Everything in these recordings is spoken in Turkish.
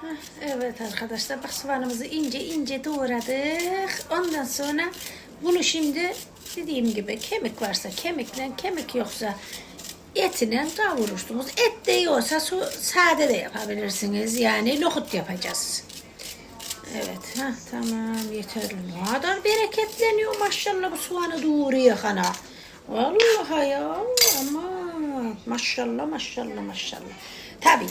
Heh, Evet arkadaşlar bak soğanımızı ince ince doğradık. Ondan sonra bunu şimdi dediğim gibi kemik varsa kemikle kemik yoksa etine kavurursunuz. Et de yoksa su, sade de yapabilirsiniz. Yani nohut yapacağız. Evet ha tamam yeterli. Ne kadar bereketleniyor maşallah bu soğanı doğruyor kana. Vallahi ya aman maşallah maşallah maşallah. Tabii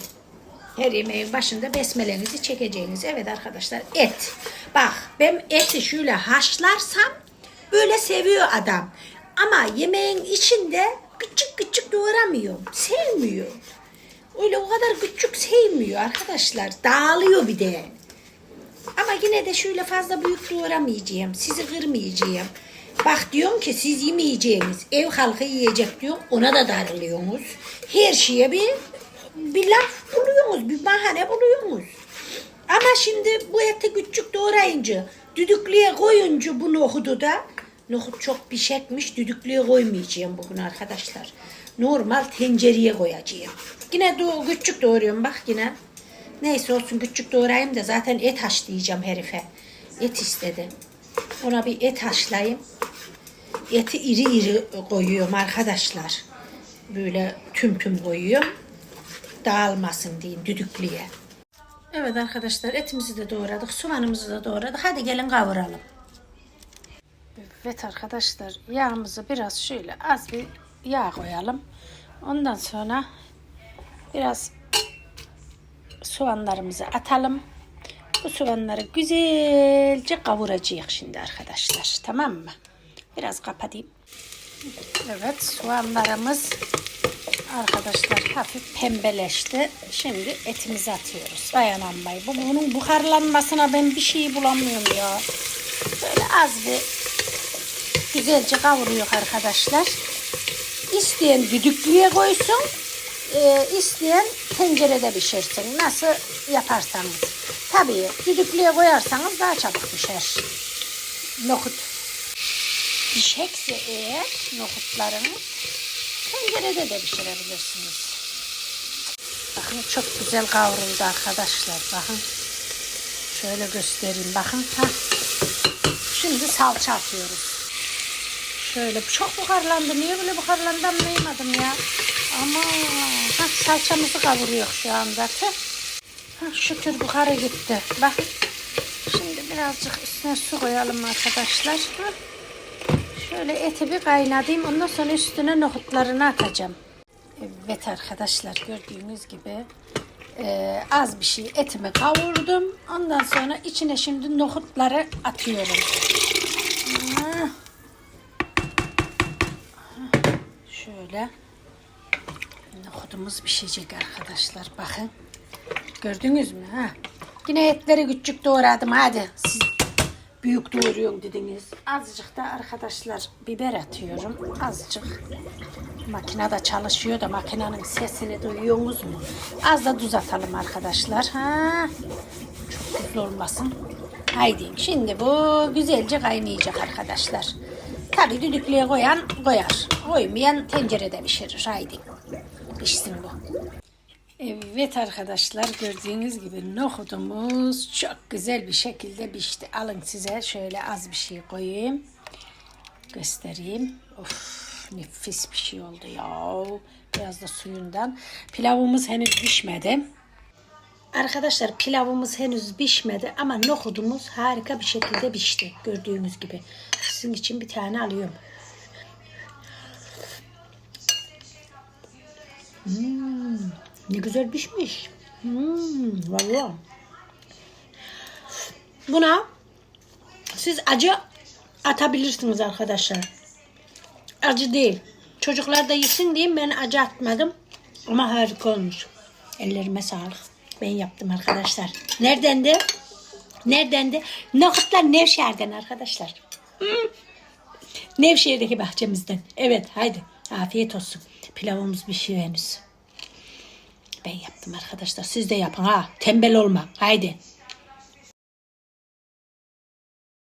her yemeğin başında besmelenizi çekeceğiniz. Evet arkadaşlar et. Bak ben eti şöyle haşlarsam böyle seviyor adam. Ama yemeğin içinde küçük küçük doğramıyor. Sevmiyor. Öyle o kadar küçük sevmiyor arkadaşlar. Dağılıyor bir de. Ama yine de şöyle fazla büyük doğramayacağım. Sizi kırmayacağım. Bak diyorum ki siz yemeyeceğiniz ev halkı yiyecek diyorum. Ona da darılıyorsunuz. Her şeye bir bir laf buluyorsunuz. Bir bahane buluyorsunuz. Ama şimdi bu eti küçük doğrayınca düdüklüye koyunca bu nohudu da nohut çok pişekmiş düdüklüye koymayacağım bugün arkadaşlar. Normal tencereye koyacağım. Yine doğ küçük doğruyorum bak yine. Neyse olsun küçük doğrayayım da zaten et haşlayacağım herife. Et istedi. Ona bir et haşlayayım. Eti iri iri koyuyorum arkadaşlar. Böyle tüm tüm koyuyorum. Dağılmasın diyeyim düdüklüye. Evet arkadaşlar etimizi de doğradık. Soğanımızı da doğradık. Hadi gelin kavuralım. Evet arkadaşlar yağımızı biraz şöyle az bir yağ koyalım. Ondan sonra biraz soğanlarımızı atalım. Bu soğanları güzelce kavuracağız şimdi arkadaşlar. Tamam mı? Biraz kapatayım. Evet soğanlarımız arkadaşlar hafif pembeleşti. Şimdi etimizi atıyoruz. Dayanamay. Bu bunun buharlanmasına ben bir şey bulamıyorum ya. Böyle az bir güzelce kavuruyor arkadaşlar. İsteyen düdüklüye koysun. E, isteyen tencerede pişirsin. Nasıl yaparsanız. Tabii düdüklüye koyarsanız daha çabuk pişer. Nohut pişekse eğer nohutlarınız tencerede de pişirebilirsiniz. Bakın çok güzel kavruldu arkadaşlar. Bakın. Şöyle göstereyim. Bakın. Ha. Şimdi salça atıyoruz. Şöyle çok buharlandı. Niye böyle buharlandı anlayamadım ya. Ama ha, salçamızı kavuruyor şu anda. Ha, şükür buharı gitti. Bakın. Şimdi birazcık üstüne su koyalım arkadaşlar. Ha. Şöyle eti bir kaynatayım. Ondan sonra üstüne nohutlarını atacağım. Evet arkadaşlar gördüğünüz gibi e, az bir şey etimi kavurdum. Ondan sonra içine şimdi nohutları atıyorum. Ha. Şöyle nohutumuz pişecek arkadaşlar. Bakın. Gördünüz mü? Ha? Yine etleri küçük doğradım. Hadi siz büyük doğruyorum dediniz. Azıcık da arkadaşlar biber atıyorum. Azıcık. Makine de çalışıyor da makinenin sesini duyuyorsunuz mu? Az da tuz atalım arkadaşlar. Ha? Çok tuzlu olmasın. Haydi şimdi bu güzelce kaynayacak arkadaşlar. Tabii düdüklüye koyan koyar. Koymayan tencerede pişirir. Haydi. Pişsin bu. Evet arkadaşlar gördüğünüz gibi nohudumuz çok güzel bir şekilde pişti. Alın size şöyle az bir şey koyayım. Göstereyim. Of nefis bir şey oldu ya. Biraz da suyundan. Pilavımız henüz pişmedi. Arkadaşlar pilavımız henüz pişmedi ama nohudumuz harika bir şekilde pişti. Gördüğünüz gibi. Sizin için bir tane alıyorum. Hmm, ne güzel pişmiş. Hmm, vallahi. Buna siz acı atabilirsiniz arkadaşlar. Acı değil. Çocuklar da yesin diye ben acı atmadım. Ama harika olmuş. Ellerime sağlık. Ben yaptım arkadaşlar. Nereden de? Nereden de? Nohutlar Nevşehir'den arkadaşlar. Hmm. Nevşehir'deki bahçemizden. Evet haydi. Afiyet olsun. Pilavımız pişiyor henüz. Ben yaptım arkadaşlar. Siz de yapın ha. Tembel olma. Haydi.